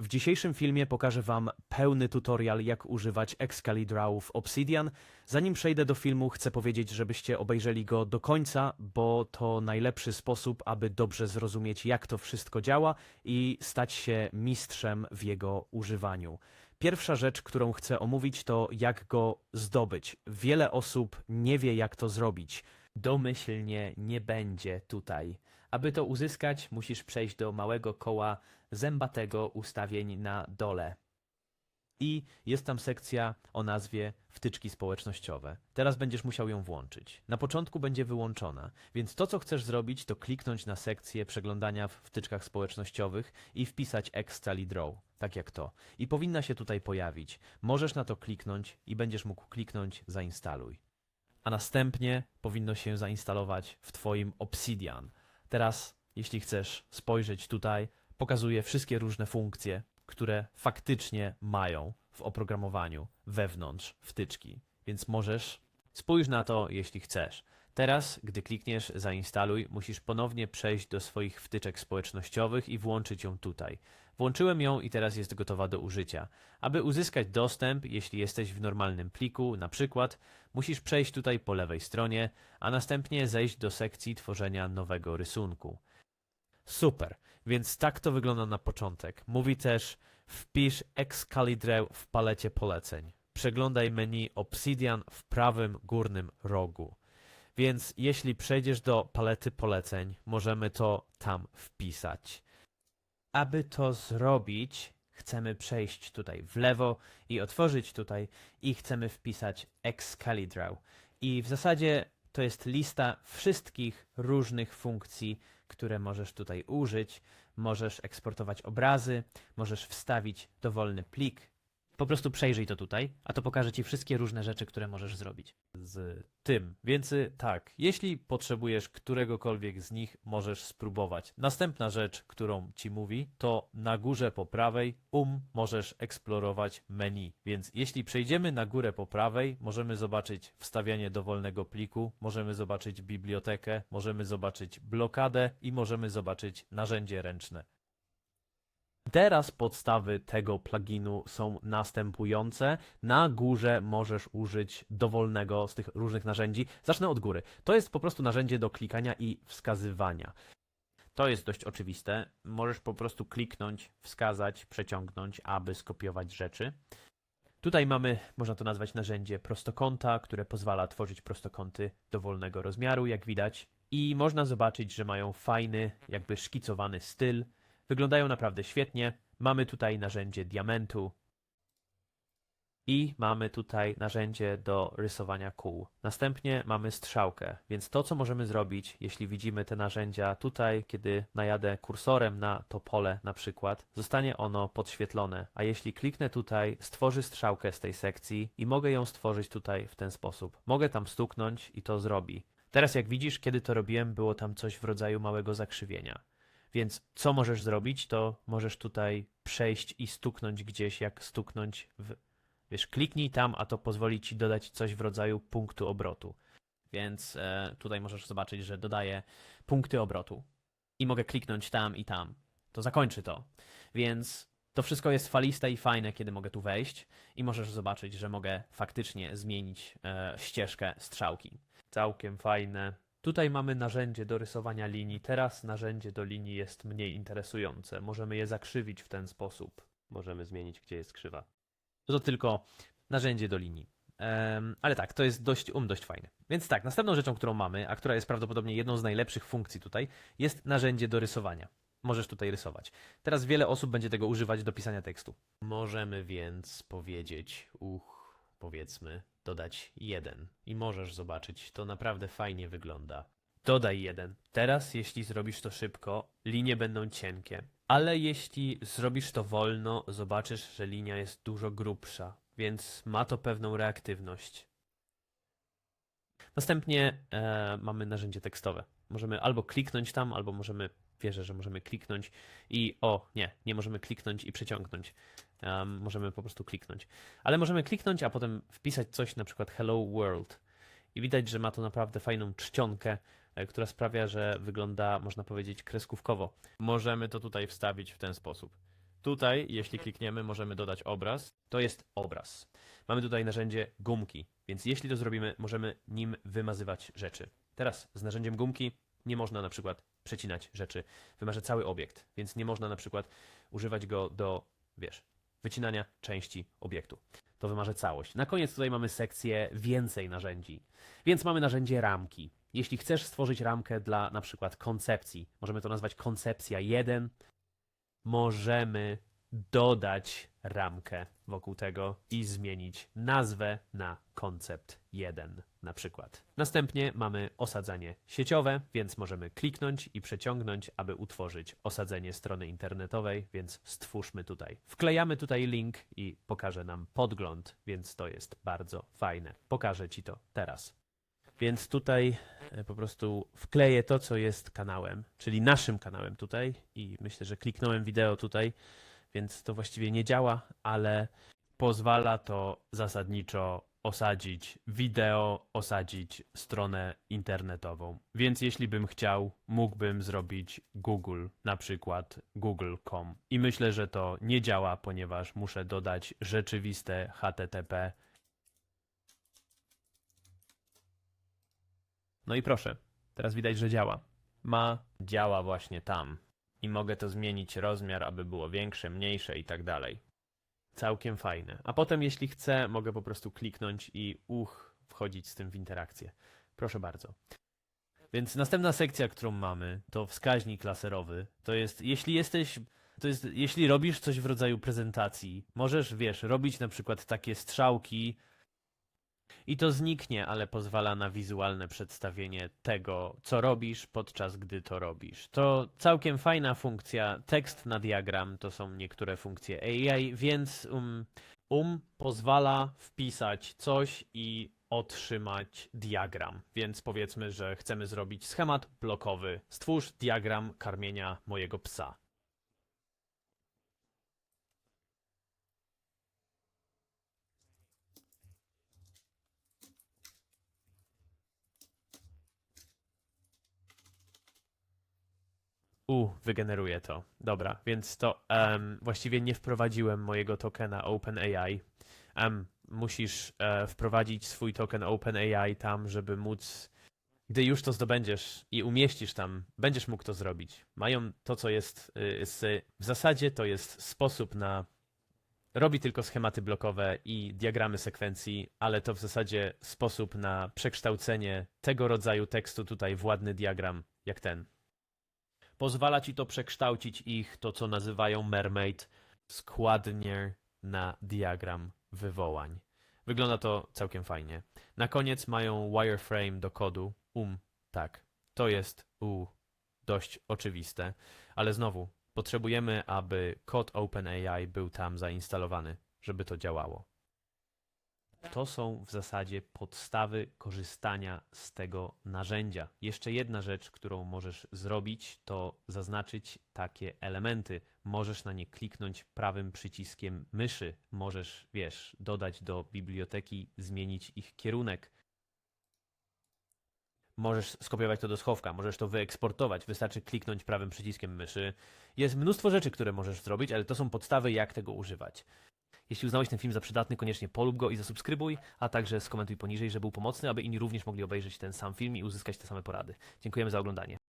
W dzisiejszym filmie pokażę Wam pełny tutorial, jak używać Excalibur w Obsidian. Zanim przejdę do filmu, chcę powiedzieć, żebyście obejrzeli go do końca, bo to najlepszy sposób, aby dobrze zrozumieć, jak to wszystko działa i stać się mistrzem w jego używaniu. Pierwsza rzecz, którą chcę omówić, to jak go zdobyć. Wiele osób nie wie, jak to zrobić. Domyślnie nie będzie tutaj. Aby to uzyskać, musisz przejść do małego koła zębatego ustawień na dole. I jest tam sekcja o nazwie wtyczki społecznościowe. Teraz będziesz musiał ją włączyć. Na początku będzie wyłączona, więc to co chcesz zrobić to kliknąć na sekcję przeglądania w wtyczkach społecznościowych i wpisać Excali Draw, tak jak to. I powinna się tutaj pojawić. Możesz na to kliknąć i będziesz mógł kliknąć zainstaluj. A następnie powinno się zainstalować w Twoim Obsidian. Teraz, jeśli chcesz spojrzeć tutaj, pokazuję wszystkie różne funkcje, które faktycznie mają w oprogramowaniu wewnątrz wtyczki. Więc możesz spójrz na to, jeśli chcesz. Teraz, gdy klikniesz zainstaluj, musisz ponownie przejść do swoich wtyczek społecznościowych i włączyć ją tutaj. Włączyłem ją i teraz jest gotowa do użycia. Aby uzyskać dostęp, jeśli jesteś w normalnym pliku, na przykład, musisz przejść tutaj po lewej stronie, a następnie zejść do sekcji tworzenia nowego rysunku. Super, więc tak to wygląda na początek. Mówi też wpisz Excalibur w palecie poleceń. Przeglądaj menu Obsidian w prawym górnym rogu. Więc jeśli przejdziesz do palety poleceń, możemy to tam wpisać. Aby to zrobić, chcemy przejść tutaj w lewo i otworzyć tutaj i chcemy wpisać Excalibur. I w zasadzie to jest lista wszystkich różnych funkcji, które możesz tutaj użyć. Możesz eksportować obrazy, możesz wstawić dowolny plik. Po prostu przejrzyj to tutaj, a to pokaże Ci wszystkie różne rzeczy, które możesz zrobić z tym. Więc y, tak, jeśli potrzebujesz któregokolwiek z nich, możesz spróbować. Następna rzecz, którą Ci mówi, to na górze po prawej um możesz eksplorować menu. Więc jeśli przejdziemy na górę po prawej, możemy zobaczyć wstawianie dowolnego pliku, możemy zobaczyć bibliotekę, możemy zobaczyć blokadę i możemy zobaczyć narzędzie ręczne. Teraz podstawy tego pluginu są następujące. Na górze możesz użyć dowolnego z tych różnych narzędzi. Zacznę od góry. To jest po prostu narzędzie do klikania i wskazywania. To jest dość oczywiste. Możesz po prostu kliknąć, wskazać, przeciągnąć, aby skopiować rzeczy. Tutaj mamy, można to nazwać narzędzie prostokąta, które pozwala tworzyć prostokąty dowolnego rozmiaru, jak widać. I można zobaczyć, że mają fajny, jakby szkicowany styl. Wyglądają naprawdę świetnie. Mamy tutaj narzędzie diamentu i mamy tutaj narzędzie do rysowania kół. Następnie mamy strzałkę, więc to co możemy zrobić, jeśli widzimy te narzędzia tutaj, kiedy najadę kursorem na to pole na przykład, zostanie ono podświetlone, a jeśli kliknę tutaj, stworzy strzałkę z tej sekcji i mogę ją stworzyć tutaj w ten sposób. Mogę tam stuknąć i to zrobi. Teraz jak widzisz, kiedy to robiłem, było tam coś w rodzaju małego zakrzywienia. Więc co możesz zrobić, to możesz tutaj przejść i stuknąć gdzieś, jak stuknąć w. Wiesz, kliknij tam, a to pozwoli ci dodać coś w rodzaju punktu obrotu. Więc e, tutaj możesz zobaczyć, że dodaję punkty obrotu. I mogę kliknąć tam i tam. To zakończy to. Więc to wszystko jest faliste i fajne, kiedy mogę tu wejść. I możesz zobaczyć, że mogę faktycznie zmienić e, ścieżkę strzałki. Całkiem fajne. Tutaj mamy narzędzie do rysowania linii. Teraz narzędzie do linii jest mniej interesujące. Możemy je zakrzywić w ten sposób. Możemy zmienić, gdzie jest krzywa. To tylko narzędzie do linii. Em, ale tak, to jest dość, um, dość fajne. Więc tak, następną rzeczą, którą mamy, a która jest prawdopodobnie jedną z najlepszych funkcji tutaj, jest narzędzie do rysowania. Możesz tutaj rysować. Teraz wiele osób będzie tego używać do pisania tekstu. Możemy więc powiedzieć, uch, powiedzmy, dodać jeden. I możesz zobaczyć, to naprawdę fajnie wygląda. Dodaj jeden. Teraz, jeśli zrobisz to szybko, linie będą cienkie. Ale jeśli zrobisz to wolno, zobaczysz, że linia jest dużo grubsza, więc ma to pewną reaktywność. Następnie e, mamy narzędzie tekstowe. Możemy albo kliknąć tam, albo możemy, wierzę, że możemy kliknąć i o, nie, nie możemy kliknąć i przeciągnąć. Em, możemy po prostu kliknąć. Ale możemy kliknąć, a potem wpisać coś, na przykład Hello World. I widać, że ma to naprawdę fajną czcionkę, e, która sprawia, że wygląda, można powiedzieć, kreskówkowo. Możemy to tutaj wstawić w ten sposób. Tutaj, jeśli klikniemy, możemy dodać obraz. To jest obraz. Mamy tutaj narzędzie gumki, więc jeśli to zrobimy, możemy nim wymazywać rzeczy. Teraz z narzędziem gumki nie można na przykład przecinać rzeczy. Wymarzę cały obiekt, więc nie można na przykład używać go do, wiesz, wycinania części obiektu. To wymarzę całość. Na koniec tutaj mamy sekcję więcej narzędzi. Więc mamy narzędzie ramki. Jeśli chcesz stworzyć ramkę dla na przykład koncepcji, możemy to nazwać koncepcja 1, możemy dodać ramkę wokół tego i zmienić nazwę na koncept 1 na przykład. Następnie mamy osadzanie sieciowe, więc możemy kliknąć i przeciągnąć, aby utworzyć osadzenie strony internetowej, więc stwórzmy tutaj. Wklejamy tutaj link i pokaże nam podgląd, więc to jest bardzo fajne. Pokażę Ci to teraz. Więc tutaj e, po prostu wkleję to, co jest kanałem, czyli naszym kanałem tutaj i myślę, że kliknąłem wideo tutaj, więc to właściwie nie działa, ale pozwala to zasadniczo osadzić wideo, osadzić stronę internetową. Więc jeśli bym chciał, mógłbym zrobić Google, na przykład google.com. I myślę, że to nie działa, ponieważ muszę dodać rzeczywiste HTTP. No i proszę, teraz widać, że działa. Ma, działa właśnie tam. I mogę to zmienić rozmiar, aby było większe, mniejsze i tak dalej. Całkiem fajne. A potem, jeśli chcę, mogę po prostu kliknąć i uch, wchodzić z tym w interakcję. Proszę bardzo. Więc następna sekcja, którą mamy, to wskaźnik laserowy. To jest, jeśli jesteś, to jest, jeśli robisz coś w rodzaju prezentacji, możesz, wiesz, robić na przykład takie strzałki, i to zniknie, ale pozwala na wizualne przedstawienie tego, co robisz, podczas gdy to robisz. To całkiem fajna funkcja. Tekst na diagram to są niektóre funkcje AI, więc um, um pozwala wpisać coś i otrzymać diagram. Więc powiedzmy, że chcemy zrobić schemat blokowy. Stwórz diagram karmienia mojego psa. U, wygeneruje to. Dobra, więc to em, właściwie nie wprowadziłem mojego tokena OpenAI. Um, musisz e, wprowadzić swój token OpenAI tam, żeby móc. Gdy już to zdobędziesz i umieścisz tam, będziesz mógł to zrobić. Mają to, co jest y, z, w zasadzie to jest sposób na. Robi tylko schematy blokowe i diagramy sekwencji, ale to w zasadzie sposób na przekształcenie tego rodzaju tekstu tutaj w ładny diagram, jak ten. Pozwala ci to przekształcić ich, to co nazywają mermaid, składnie na diagram wywołań. Wygląda to całkiem fajnie. Na koniec mają wireframe do kodu. Um, tak. To jest u dość oczywiste, ale znowu potrzebujemy, aby kod OpenAI był tam zainstalowany, żeby to działało. To są w zasadzie podstawy korzystania z tego narzędzia. Jeszcze jedna rzecz, którą możesz zrobić, to zaznaczyć takie elementy. Możesz na nie kliknąć prawym przyciskiem myszy. Możesz, wiesz, dodać do biblioteki, zmienić ich kierunek. Możesz skopiować to do schowka, możesz to wyeksportować. Wystarczy kliknąć prawym przyciskiem myszy. Jest mnóstwo rzeczy, które możesz zrobić, ale to są podstawy, jak tego używać. Jeśli uznałeś ten film za przydatny, koniecznie polub go i zasubskrybuj, a także skomentuj poniżej, że był pomocny, aby inni również mogli obejrzeć ten sam film i uzyskać te same porady. Dziękujemy za oglądanie.